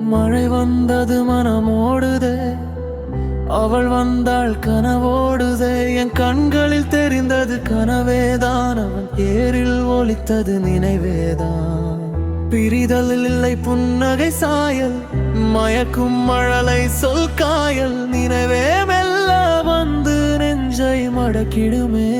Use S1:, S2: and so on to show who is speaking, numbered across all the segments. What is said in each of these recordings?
S1: மழை வந்தது மனமோடுதே. அவள் வந்தாள் கனவோடுதே. என் கண்களில் தெரிந்தது கனவேதான். அவன் ஏரில் ஒலித்தது நினைவேதான். பிரிதல் இல்லை புன்னகை சாயல். மயக்கும் மழலை சொல் காயல். நினைவே மெல்ல வந்து நெஞ்சை மடக்கிடுமே.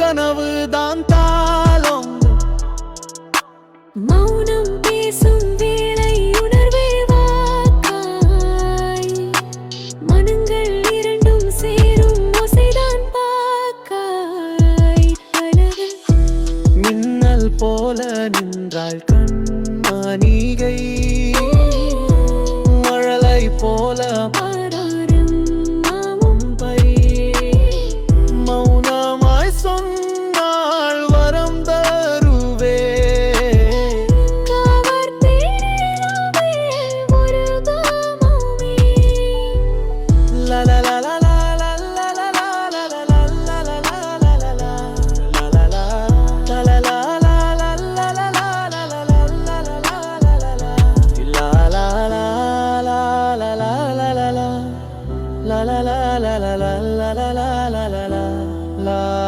S1: கனவு தான் தாளம்.
S2: மௌனம் பேசும் வேளை உணர்வே வாக்காய். மனங்கள் இரண்டும் சேரும் ஓசைதான் பாக்காய்
S1: மின்னல் போல நின்றாள் கண்மணிகை. மழலை போல love.